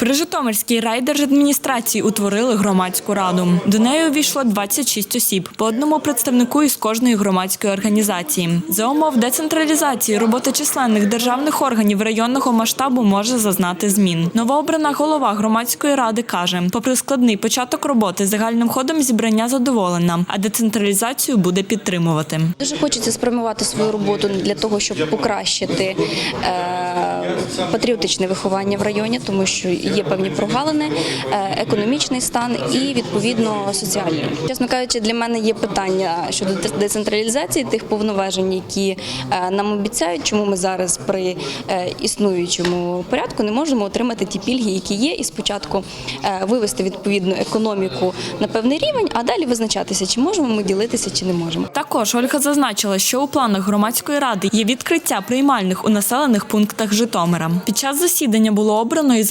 При Житомирській райдержадміністрації утворили громадську раду. До неї увійшло 26 осіб, по одному представнику із кожної громадської організації. За умов децентралізації робота численних державних органів районного масштабу може зазнати змін. Новообрана голова громадської ради каже, попри складний початок роботи, загальним ходом зібрання задоволена, а децентралізацію буде підтримувати. Дуже хочеться спрямувати свою роботу для того, щоб покращити е, патріотичне виховання в районі, тому що є певні прогалини, е, економічний стан і відповідно соціальний. Чесно кажучи, для мене є питання щодо децентралізації тих повноважень, які е, нам обіцяють, чому ми зараз при е, існуючому порядку не можемо отримати ті пільги, які є, і спочатку вивести відповідну економіку на певний рівень, а далі визначатися, чи можемо ми ділитися, чи не можемо. Також Ольга зазначила, що у планах громадської ради є відкриття приймальних у населених пунктах Житомира. Під час засідання було обрано і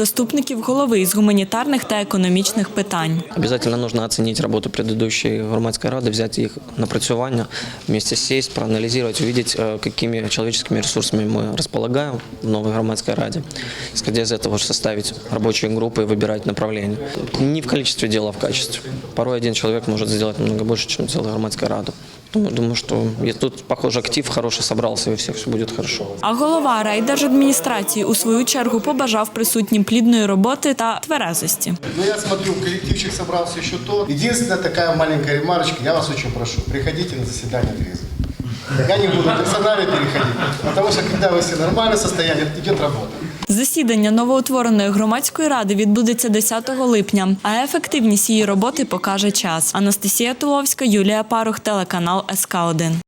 заступників голови із гуманітарних та економічних питань. Обязательно нужно оценить работу предыдущей громадской рады, взять их напрацювання, вместе сесть, проанализировать, увидеть, э, какими человеческими ресурсами мы располагаем в новой громадской раде. Исходя из этого же составить рабочие группы и выбирать направление. Не в количестве дела, а в качестве. Порой один человек может сделать намного больше, чем целая громадская рада. Думаю, думаю, что тут, похоже, актив хороший собрался, и у всех все будет хорошо. А голова райдержадміністрації у свою чергу побажав присутнім плідної роботи та тверезості. Ну, я смотрю, коллективчик собрался еще тот. Единственная такая маленькая ремарочка, я вас очень прошу, приходите на заседание трезвым. Я не буду персонально переходить, потому что когда вы все нормальное состояние, идет работа. Засідання новоутвореної громадської ради відбудеться 10 липня, а ефективність її роботи покаже час. Анастасія Туловська, Юлія Парух, телеканал СК 1